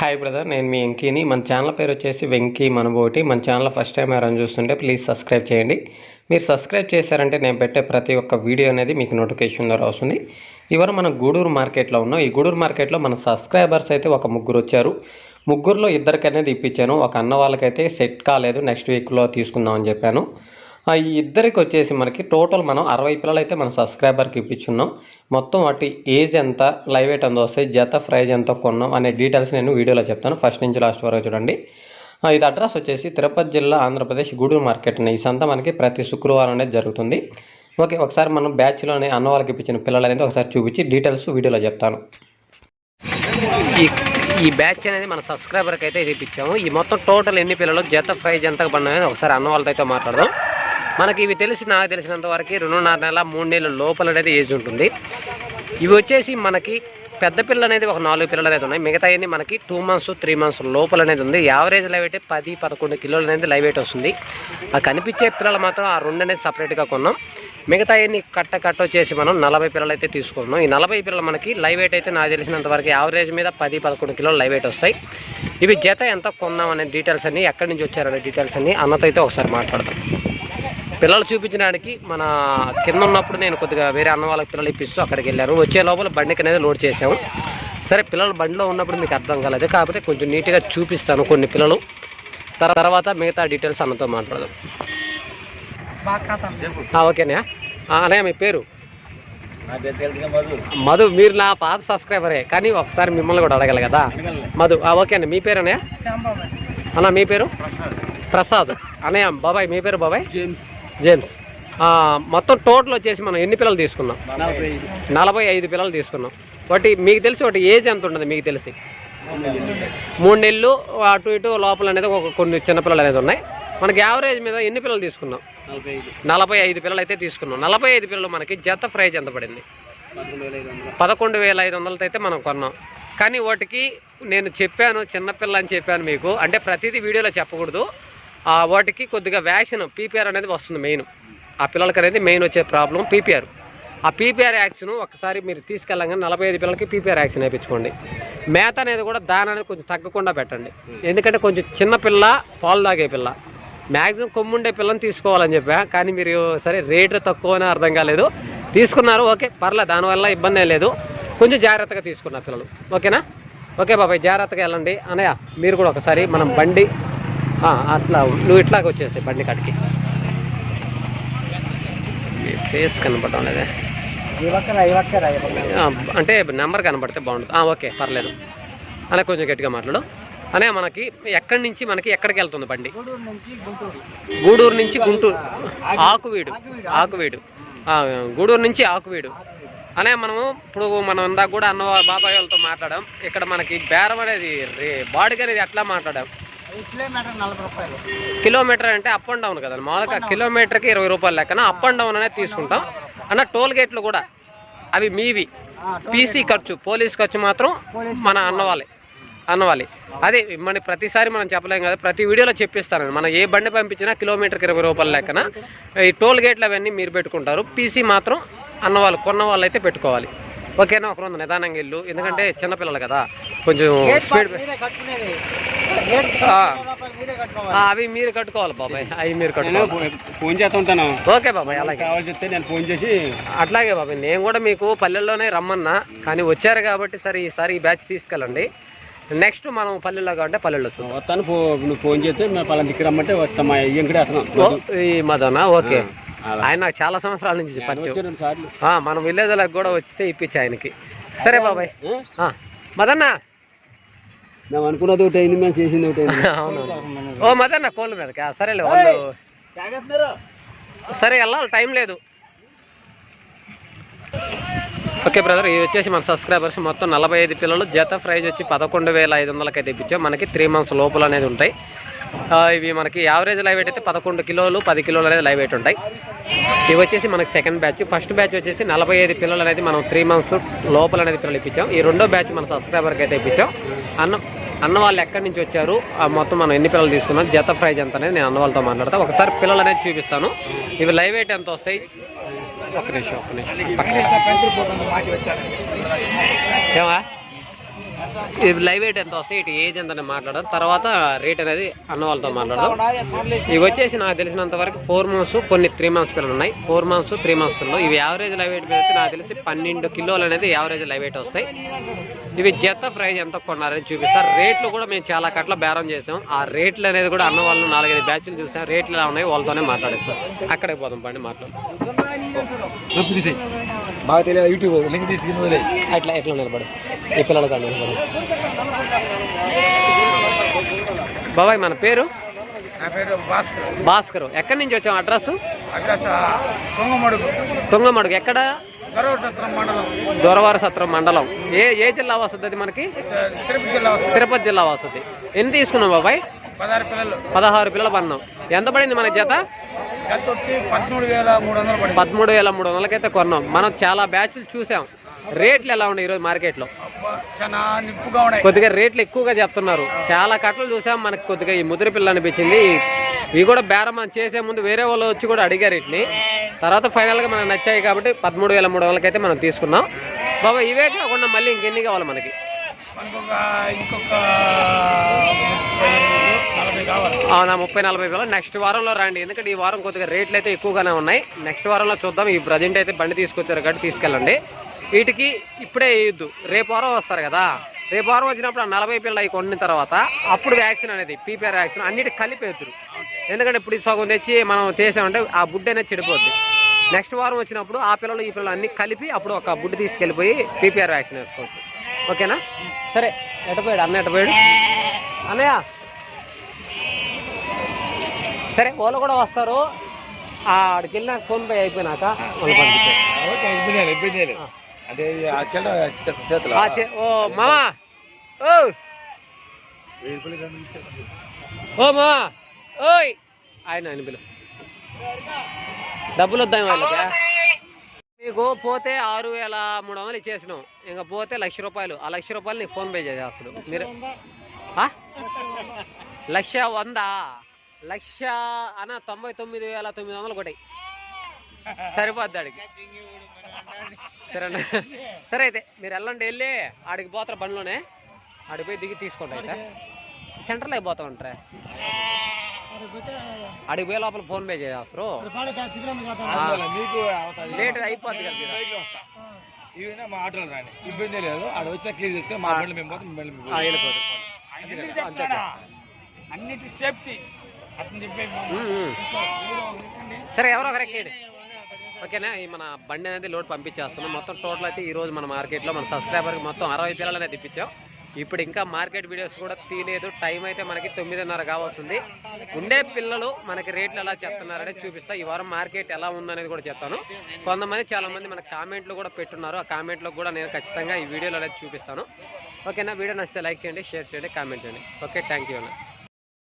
Hi brother నేను మీ వెంకీని. మన channel పేరు వచ్చేసి వెంకీ మనబోటి. మన ఛానల్ ఫస్ట్ టైం ఎవరైనా చూస్తుంటే ప్లీజ్ సబ్స్క్రైబ్ చేయండి. మీరు సబ్స్క్రైబ్ చేశారంటే నేను పెట్టే ప్రతి ఒక్క వీడియో అనేది మీకు నోటిఫికేషన్ ద్వారా వస్తుంది. ఇవరు మన గూడూరు మార్కెట్లో ఉన్నాం. ఈ గూడూరు మార్కెట్లో మన సబ్స్క్రైబర్స్ అయితే ఒక ముగ్గురు వచ్చారు. ముగ్గురులో ఇద్దరికనేది ఇప్పించాను. ఒక అన్న వాళ్ళకైతే సెట్ కాలేదు. నెక్స్ట్ వీక్లో తీసుకుందామని చెప్పాను. ఈ ఇద్దరికి వచ్చేసి మనకి టోటల్ మనం అరవై పిల్లలు అయితే మన సబ్స్క్రైబర్కి ఇప్పించున్నాం. మొత్తం వాటి ఏజ్ ఎంత లైవ్ ఎయిట్ ఎంత వస్తాయి జత ప్రైజ్ ఎంత కొన్నాం అనే డీటెయిల్స్ నేను వీడియోలో చెప్తాను. ఫస్ట్ నుంచి లాస్ట్ వరకు చూడండి. ఇది అడ్రస్ వచ్చేసి తిరుపతి జిల్లా ఆంధ్రప్రదేశ్ గూడూరు మార్కెట్. ఈ సంత మనకి ప్రతి శుక్రవారం అనేది జరుగుతుంది. ఓకే ఒకసారి మనం బ్యాచ్లోనే అన్న వాళ్ళకి ఇప్పించిన పిల్లలు అనేది ఒకసారి చూపించి డీటెయిల్స్ వీడియోలో చెప్తాను. ఈ ఈ బ్యాచ్ అనేది మన సబ్స్క్రైబర్కి అయితే ఇది ఇప్పించాము. ఈ మొత్తం టోటల్ ఎన్ని పిల్లలు జత ప్రైజ్ ఎంత పడినాయని ఒకసారి అన్న వాళ్ళతో అయితే మాట్లాడదాం. మనకి ఇవి తెలిసి నాకు తెలిసినంత వరకు రెండున్నర నెల మూడు నెలల లోపల అనేది ఏజ్ ఉంటుంది. ఇవి వచ్చేసి మనకి పెద్ద పిల్లలు అనేది ఒక నాలుగు పిల్లలు అనేది ఉన్నాయి. మిగతా అన్ని మనకి టూ మంత్స్ త్రీ మంత్స్ లోపల అనేది ఉంది యావరేజ్ లైవ్ అయితే పది పదకొండు కిలోలు అనేది లైవ్ వెయిట్ వస్తుంది. ఆ కనిపించే పిల్లలు మాత్రం ఆ రెండు అనేది సపరేట్గా కొన్నాం. మిగతా అన్ని కట్ట కట్ట వచ్చేసి మనం నలభై పిల్లలు అయితే తీసుకున్నాం. ఈ నలభై పిల్లలు మనకి లైవ్ వెయిట్ అయితే నాకు తెలిసినంత వరకు యావరేజ్ మీద పది పదకొండు కిలోలు లైవ్ వెయిట్ వస్తాయి. ఇవి జత ఎంత కొన్నాం అనే డీటెయిల్స్ అన్ని ఎక్కడి నుంచి వచ్చారనే డీటెయిల్స్ అన్ని అన్నతో అయితే ఒకసారి మాట్లాడతాం పిల్లలు చూపించడానికి మన కింద ఉన్నప్పుడు నేను కొద్దిగా వేరే అన్న వాళ్ళకి పిల్లలు ఇప్పిస్తూ అక్కడికి వెళ్ళాను. వచ్చే లోపల బండికి అనేది లోడ్ చేసాము సరే పిల్లలు బండిలో ఉన్నప్పుడు మీకు అర్థం కాలేదు. కాకపోతే కొంచెం నీట్గా చూపిస్తాను కొన్ని పిల్లలు. తర్- తర్వాత మిగతా డీటెయిల్స్ అన్నతో మాట్లాడదాం. ఓకేనా? అన్నయ్య మీ పేరు? మధు మీరు నా పాత సబ్స్క్రైబరే. కానీ ఒకసారి మిమ్మల్ని కూడా అడగాలి కదా. మధు ఓకే అండి మీ పేరు అన్నయ్య? అన్న మీ పేరు? ప్రసాద్. అన్నయ్య బాబాయ్ మీ పేరు బాబాయ్? జేమ్స్. జేమ్స్ మొత్తం టోటల్ వచ్చేసి మనం ఎన్ని పిల్లలు తీసుకున్నాం? నలభై ఐదు. పిల్లలు తీసుకున్నాం. ఒకటి మీకు తెలిసి ఒకటి ఏజ్ ఎంత ఉంటుంది మీకు తెలిసి? మూడు నెలలు అటు ఇటు లోపల అనేది ఒక కొన్ని చిన్న పిల్లలు అనేది ఉన్నాయి. మనకి యావరేజ్ మీద ఎన్ని పిల్లలు తీసుకున్నాం? నలభై ఐదు. పిల్లలు అయితే తీసుకున్నాం. నలభై ఐదు పిల్లలు మనకి జత ప్రైజ్ ఎంత పడింది? పదకొండు వేల ఐదు వందలతో అయితే మనం కొన్నాం. కానీ వాటికి నేను చెప్పాను చిన్నపిల్ల అని చెప్పాను మీకు. అంటే ప్రతిదీ వీడియోలో చెప్పకూడదు. వాటికి కొద్దిగా వ్యాక్సిన్ పీపీఆర్ అనేది వస్తుంది మెయిన్. ఆ పిల్లలకి అనేది మెయిన్ వచ్చే ప్రాబ్లం పీపీఆర్. ఆ పీపీఆర్ యాక్సిన్ ఒకసారి మీరు తీసుకెళ్ళగానే నలభై ఐదు పిల్లలకి పీపీఆర్ యాక్సిన్ వేయించుకోండి. మేత అనేది కూడా దాని అనేది కొంచెం తగ్గకుండా పెట్టండి. ఎందుకంటే కొంచెం చిన్న పిల్ల పాలు తాగే పిల్ల. మ్యాక్సిమం కొమ్ముండే పిల్లని తీసుకోవాలని చెప్పా. కానీ మీరు సరే రేటు తక్కువ అని అర్థం కాలేదు. తీసుకున్నారు ఓకే పర్లేదు దానివల్ల ఇబ్బంది లేదు. కొంచెం జాగ్రత్తగా తీసుకున్నారు పిల్లలు. ఓకేనా? ఓకే బాబాయ్ జాగ్రత్తగా వెళ్ళండి. అనయ్య మీరు కూడా ఒకసారి మనం బండి అట్లా నువ్వు ఇట్లాగ వచ్చేస్తాయి బండి కాడికి. ఫేస్ కనపడడం లేదే? అంటే నెంబర్ కనపడితే బాగుంటుంది ఓకే పర్లేదు. అనే కొంచెం గట్టిగా మాట్లాడు. అనే మనకి ఎక్కడి నుంచి మనకి ఎక్కడికి వెళ్తుంది బండి? గూడూరు నుంచి గుంటూరు. ఆకువీడు ఆకువీడు. గూడూరు నుంచి ఆకువీడు. అనే మనము ఇప్పుడు మనం ఇందాక కూడా అన్న బాబాయ్ వాళ్ళతో మాట్లాడాం. ఇక్కడ మనకి బేరం అనేది రే బాడీకి అనేది ఎట్లా మాట్లాడాం? కిలోమీటర్ అంటే అప్ అండ్ డౌన్ కదా మామూలుగా కిలోమీటర్కి ఇరవై రూపాయలు లెక్కన అప్ అండ్ డౌన్ అనేది తీసుకుంటాం. అన్న టోల్ గేట్లు కూడా అవి మీవి. పీసీ ఖర్చు పోలీస్ ఖర్చు మాత్రం మన అన్నవాళ్ళే. అన్నవాలి అదే మన ప్రతిసారి మనం చెప్పలేం కదా ప్రతి వీడియోలో చెప్పిస్తాను మనం ఏ బండి పంపించినా కిలోమీటర్కి ఇరవై రూపాయల లెక్కన ఈ టోల్ గేట్లు అవన్నీ మీరు పెట్టుకుంటారు. పీసీ మాత్రం అన్నవాళ్ళు కొన్న వాళ్ళు అయితే పెట్టుకోవాలి. ఓకేనా ఒక రోజు నిదానంగా వెళ్ళు. ఎందుకంటే చిన్నపిల్లలు కదా. కొంచెం స్పీడ్ మీరే కట్టుకునేది. ఆ. మీరే కట్టుకోవాలి. ఆ, అవి మీరు కట్టుకోవాలి బాబాయ్. అవి మీరు కట్టుకోవాలి. ఫోన్ చేస్తూ ఉంటాను. ఓకే బాబాయ్ అలాగే. కావాలి చెప్తే నేను ఫోన్ చేసి అట్లాగే బాబాయ్ నేను కూడా మీకు పల్లెల్లోనే రమ్మన్నా. కానీ వచ్చారు కాబట్టి సరే ఈసారి ఈ బ్యాచ్ తీసుకెళ్ళండి. నెక్స్ట్ మనం పల్లెల్లో కాబట్టి పల్లెల్లో వస్తాను నువ్వు ఫోన్ చేస్తే మేము పలానా దిక్కు రమ్మంటే వస్తాం. ఎంకడే ఈ మదన? ఓకే. ఆయన నాకు చాలా సంవత్సరాల నుంచి పరిచయం. మనం విలేజ్లకు కూడా వచ్చితే ఇప్పించి ఆయనకి. సరే బాబాయ్. ఆ, మదన్న. మేము అనుకున్నది ఒకటి అయింది మేము చేసింది ఒకటి అవును. ఓ మదన్న కోళ్ళ మీదకా? సరేలే వాళ్ళు సరే వెళ్ళాలి టైం లేదు. ఓకే బ్రదర్ ఇది వచ్చేసి మన సబ్స్క్రైబర్స్ మొత్తం నలభై ఐదు పిల్లలు. జత ప్రైజ్ వచ్చి పదకొండు వేల ఐదు వందలకి అయితే ఇప్పించాం. మనకి త్రీ మంత్స్ లోపల అనేది ఉంటాయి. ఇవి మనకి యావరేజ్ లైవ్ వెయిట్ అయితే పదకొండు కిలోలు పది కిలోలు అనేది లైవ్ వెయిట్ ఉంటాయి. ఇవి వచ్చేసి మనకి సెకండ్ బ్యాచ్ ఫస్ట్ బ్యాచ్ వచ్చేసి నలభై ఐదు పిల్లలు అనేది మనం త్రీ మంత్స్ లోపల అనేది పిల్లలు ఇప్పించాం. ఈ రెండో బ్యాచ్ మన సబ్స్క్రైబర్కి అయితే ఇప్పించాం. అన్న అన్న వాళ్ళు ఎక్కడి నుంచి వచ్చారు? ఆ మొత్తం మనం ఎన్ని పిల్లలు తీసుకున్నాం? జత ప్రైజ్ ఎంత అనేది నేను అన్న వాళ్ళతో మాట్లాడతా. ఒకసారి పిల్లలు అనేది చూపిస్తాను. ఇవి లైవ్ వెయిట్ ఎంత వస్తాయి? ఒక నిమిషం ఒక నిమిషం. ఏమా? లైవ్ వెయిట్ ఎంత వస్తాయి? ఇటు ఏజ్ ఎంత మాట్లాడడం తర్వాత రేట్ అనేది అన్న వాళ్ళతో మాట్లాడడం ఇవి వచ్చేసి నాకు తెలిసినంత వరకు ఫోర్ మంత్స్ కొన్ని త్రీ మంత్స్ పిల్లలు ఉన్నాయి. ఫోర్ మంత్స్ త్రీ మంత్స్ పిల్లలు. ఇవి యావరేజ్ లైవ్ వెయిట్ మీద అయితే నాకు తెలిసి పన్నెండు కిలోలు అనేది యావరేజ్ లైవ్ వెయిట్ వస్తాయి. ఇవి జత ప్రైజ్ ఎంత కొన్నారని చూపిస్తారు రేట్లు కూడా మేము చాలా కట్ల బేరం చేసాం. ఆ రేట్లు అనేది కూడా అన్న వాళ్ళు నాలుగైదు బ్యాచ్లు చూసాం రేట్లు ఎలా ఉన్నాయి వాళ్ళతోనే మాట్లాడేస్తాం అక్కడికి పోదాం పండి మాట్లాడు బాగా తెలియదు యూట్యూబ్ లింక్ తీసి అట్లా ఎట్లా నిలబడు ఈ పిల్లలు కానీ నిలబడు బాబాయ్ మన పేరు? భాస్కర్. భాస్కర్. ఎక్కడి నుంచి వచ్చాం అడ్రస్ తొంగమడుగు. తుంగమడుగు. ఎక్కడ? దొరవార సత్రం మండలం. ఏ ఏ జిల్లా వస్తుంది అది మనకి? తిరుపతి జిల్లా వస్తుంది ఎన్ని తీసుకున్నాం బాబాయ్? పదహారు పిల్లలు. పన్నాం ఎంత పడింది మన జత? పదమూడు వేల మూడు వందలకైతే కొన్నాం. మనం చాలా బ్యాచ్లు చూసాం. రేట్లు ఎలా ఉన్నాయి ఈరోజు మార్కెట్లో? కొద్దిగా రేట్లు ఎక్కువగా చెప్తున్నారు. చాలా కట్టలు చూసాం మనకి కొద్దిగా ఈ ముదిరి పిల్ల అనిపించింది. ఇవి కూడా బేరం మనం చేసే ముందు వేరే వాళ్ళు వచ్చి కూడా అడిగారు వీటిని. తర్వాత ఫైనల్గా మనకు నచ్చాయి కాబట్టి పదమూడు వేల మూడు వందలకైతే మనం తీసుకున్నాం. బాబా ఇవే కాకుండా మళ్ళీ ఇంకెన్ని కావాలి మనకి? అవునా ముప్పై నలభై వేలు నెక్స్ట్ వారంలో రండి. ఎందుకంటే ఈ వారం కొద్దిగా రేట్లు అయితే ఎక్కువగానే ఉన్నాయి. నెక్స్ట్ వారంలో చూద్దాం. ఈ ప్రజెంట్ అయితే బండి తీసుకొచ్చారు కాబట్టి తీసుకెళ్ళండి. వీటికి ఇప్పుడే వేయొద్దు. రేపు వారం వస్తారు కదా. రేపు వారం వచ్చినప్పుడు ఆ నలభై పిల్లలు అవి కొన్న తర్వాత అప్పుడు వ్యాక్సిన్ అనేది పీపీఆర్ వ్యాక్సిన్ అన్నిటి కలిపేద్దురు ఎందుకంటే ఇప్పుడు ఈ సగం తెచ్చి మనం చేసామంటే ఆ బుడ్ అనేది చెడిపోద్ది. నెక్స్ట్ వారం వచ్చినప్పుడు ఆ పిల్లలు ఈ పిల్లలు అన్ని కలిపి అప్పుడు ఒక బుడ్ తీసుకెళ్ళిపోయి పీపీఆర్ వ్యాక్సిన్ వేసుకోవచ్చు. ఓకేనా? సరే ఎటపోయాడు అన్న ఎటపోయాడు అన్నయ్య? సరే వాళ్ళు కూడా వస్తారు. ఆడికి వెళ్ళినాక ఫోన్ పే అయిపోయినాక వాళ్ళు ఓ మామా! ఓ! ఓ మామా! ఓయ్! ఆయన ఆయన పిలు. డబ్బులు వద్దాం వాళ్ళకి మీకు పోతే ఆరు వేల మూడు వందలు ఇచ్చేసినాం. ఇంకా పోతే లక్ష రూపాయలు. ఆ లక్ష రూపాయలు నీకు ఫోన్ పే చేసేస్తాడు మీరు? లక్ష వంద? లక్ష అన్న తొంభై తొమ్మిది వేల తొమ్మిది వందలు కొట్టాయి. సరిపోద్ది ఆడికి. సరేనా సరే అయితే మీరు వెళ్ళండి వెళ్ళి ఆడికి పోతారు బండిలోనే. ఆడికి పోయి దిగి తీసుకోండి అయితే. సెంటర్లో అయిపోతా ఉంటారా? ఆడికి పోయే లోపల ఫోన్ పే చేస్తారు మీకు లేట్ అయిపోద్ది కదా మీరు. ఇవైనా మా ఆటోలో రాని. ఇబ్బంది లేదు. ఆడ చేసుకొని మా బండ్లు మేము పోతాం? అన్నిటి సేఫ్టీ. ఉమ్, ఉమ్. సరే ఎవరో ఒకరు ఎక్కేయండి. ఓకేనా? ఈ మన బండి అనేది లోడ్ పంపించేస్తున్నాం. మొత్తం టోటల్ అయితే ఈ రోజు మన మార్కెట్లో మన సబ్స్క్రైబర్కి మొత్తం అరవై పిల్లలు అనేది ఇప్పించాం. ఇప్పుడు ఇంకా మార్కెట్ వీడియోస్ కూడా తీయలేదు. టైం అయితే మనకి తొమ్మిదిన్నర కావాల్సింది ఉండే పిల్లలు మనకి రేట్లు ఎలా చెప్తున్నారనే చూపిస్తా. ఈ వారం మార్కెట్ ఎలా ఉందనేది కూడా చెప్తాను. కొంతమంది చాలామంది మన కామెంట్లు కూడా పెట్టున్నారు. ఆ కామెంట్లో కూడా నేను ఖచ్చితంగా ఈ వీడియోలో అనేది చూపిస్తాను. ఓకేనా? వీడియో నచ్చితే లైక్ చేయండి షేర్ చేయండి కామెంట్ చేయండి. ఓకే థ్యాంక్ యూ అన్న.